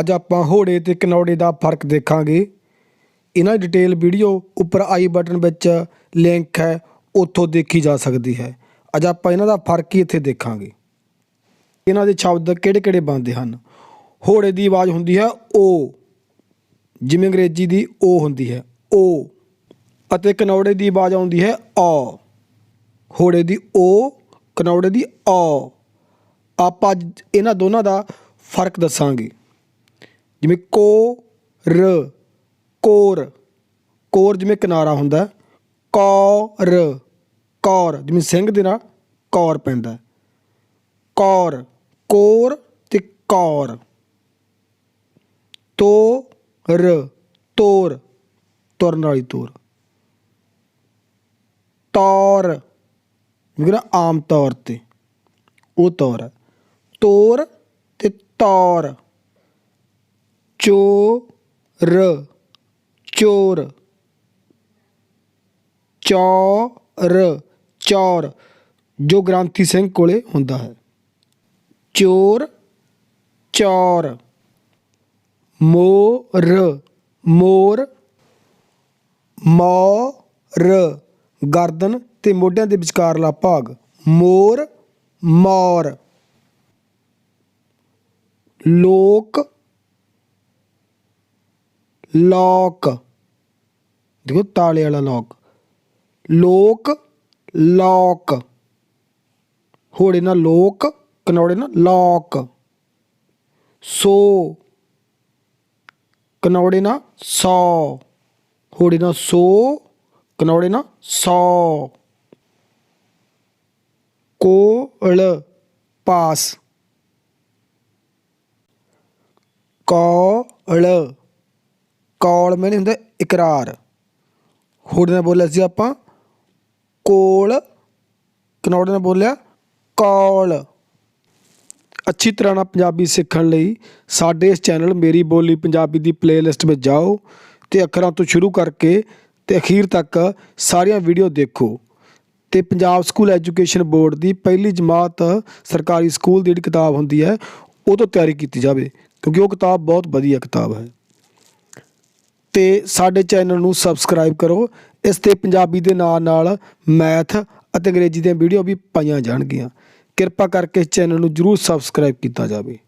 ਅੱਜ ਆਪਾਂ ਹੋੜੇ ਤੇ ਕਨੌੜੇ ਦਾ ਫ਼ਰਕ ਦੇਖਾਂਗੇ। ਇਹਨਾਂ ਦੀ ਡਿਟੇਲ ਵੀਡੀਓ ਉੱਪਰ ਆਈ ਬਟਨ ਵਿੱਚ ਲਿੰਕ ਹੈ, ਉੱਥੋਂ ਦੇਖੀ ਜਾ ਸਕਦੀ ਹੈ। ਅੱਜ ਆਪਾਂ ਇਹਨਾਂ ਦਾ ਫ਼ਰਕ ਹੀ ਇੱਥੇ ਦੇਖਾਂਗੇ। ਇਹਨਾਂ ਦੇ ਸ਼ਬਦ ਕਿਹੜੇ ਕਿਹੜੇ ਬਣਦੇ ਹਨ? ਹੋੜੇ ਦੀ ਆਵਾਜ਼ ਹੁੰਦੀ ਹੈ ਓ, ਜਿਵੇਂ ਅੰਗਰੇਜ਼ੀ ਦੀ ਓ ਹੁੰਦੀ ਹੈ, ਓ। ਅਤੇ ਕਨੌੜੇ ਦੀ ਆਵਾਜ਼ ਆਉਂਦੀ ਹੈ ਔ ਹੋੜੇ ਦੀ ਓ, ਕਨੌੜੇ ਦੀ ਔ ਆਪਾਂ ਅੱਜ ਇਹਨਾਂ ਦੋਨਾਂ ਦਾ ਫ਼ਰਕ ਦੱਸਾਂਗੇ। ਜਿਵੇਂ ਕੋ ਰ ਕੋਰ। ਕੋਰ ਜਿਵੇਂ ਕਿਨਾਰਾ ਹੁੰਦਾ ਹੈ। ਕੌਰ ਕੌਰ। ਜਿਵੇਂ ਸਿੰਘ ਦੇ ਨਾਲ ਕੌਰ ਪੈਂਦਾ ਹੈ। ਕੌਰ, ਕੋਰ ਤੇ ਕੌਰ। ਰ ਤੋਰ, ਤੁਰਨ ਵਾਲੀ ਤੋਰ। ਤੌਰ, ਜਿਵੇਂ ਨਾ ਆਮ ਤੌਰ ਤੇ, ਉਹ ਤੌਰ ਤੋਰ ਤੇ ਤੌਰ। ਚੋਰ ਚੋਰ, ਚੌਰ ਚੌਰ, ਜੋ ਗ੍ਰਾਂਥੀ ਸਿੰਘ ਕੋਲੇ ਹੁੰਦਾ ਹੈ। ਚੋਰ, ਚੌਰ, ਮੋਰ ਮੋਰ, ਮੌਰ, ਗਰਦਨ ਤੇ ਮੋਢਿਆਂ ਦੇ ਵਿਚਕਾਰਲਾ ਭਾਗ। ਮੋਰ, ਮੌਰ, ਲੋਕ ਲੋਕ। ਦੇਖੋ ਤਾਲੇ ਵਾਲਾ ਲੋਕ। ਲੋਕ ਲੋਕ। ਹੋੜੇ ਨਾਲ ਲੋਕ, ਕਨੌੜੇ ਨਾਲ ਲੋਕ। ਸੋ। ਕਨੌੜੇ ਨਾਲ ਸੌ। ਹੋੜੇ ਨਾਲ ਸੋ, ਕਨੌੜੇ ਨਾਲ ਸੌ। ਕੋਲ ਪਾਸ। ਕੌਲ ਕੌਲ ਮੈਨੇ ਹੁੰਦਾ, ਇਕਰਾਰ। ਹੋੜੇ ਨਾਲ ਬੋਲਿਆ ਸੀ ਆਪਾਂ, ਕੋਲ, ਕਨੌੜੇ ਨਾਲ ਬੋਲਿਆ, ਕੌਲ। ਅੱਛੀ ਤਰ੍ਹਾਂ ਨਾਲ ਪੰਜਾਬੀ ਸਿੱਖਣ ਲਈ ਸਾਡੇ ਇਸ ਚੈਨਲ ਮੇਰੀ ਬੋਲੀ ਪੰਜਾਬੀ ਦੀ ਪਲੇਲਿਸਟ ਵਿੱਚ ਜਾਓ ਤੇ ਅੱਖਰਾਂ ਤੋਂ ਸ਼ੁਰੂ ਕਰਕੇ ਤੇ ਅਖੀਰ ਤੱਕ ਸਾਰੀਆਂ ਵੀਡੀਓ ਦੇਖੋ। ਤੇ ਪੰਜਾਬ ਸਕੂਲ ਐਜੂਕੇਸ਼ਨ ਬੋਰਡ ਦੀ ਪਹਿਲੀ ਜਮਾਤ ਸਰਕਾਰੀ ਸਕੂਲ ਦੀ ਜਿਹੜੀ ਕਿਤਾਬ ਹੁੰਦੀ ਹੈ, ਉਹ ਤੋਂ ਤਿਆਰੀ ਕੀਤੀ ਜਾਵੇ, ਕਿਉਂਕਿ ਉਹ ਕਿਤਾਬ ਬਹੁਤ ਵਧੀਆ ਕਿਤਾਬ ਹੈ। ਤੇ ਸਾਡੇ ਚੈਨਲ ਨੂੰ ਸਬਸਕ੍ਰਾਈਬ ਕਰੋ। ਇਸ ਤੇ ਪੰਜਾਬੀ ਦੇ ਨਾਲ ਨਾਲ ਮੈਥ ਅਤੇ ਅੰਗਰੇਜ਼ੀ ਦੀਆਂ ਵੀਡੀਓ ਵੀ ਪਾਈਆਂ ਜਾਣਗੀਆਂ। ਕਿਰਪਾ ਕਰਕੇ ਇਸ ਚੈਨਲ ਨੂੰ ਜਰੂਰ ਸਬਸਕ੍ਰਾਈਬ ਕੀਤਾ ਜਾਵੇ।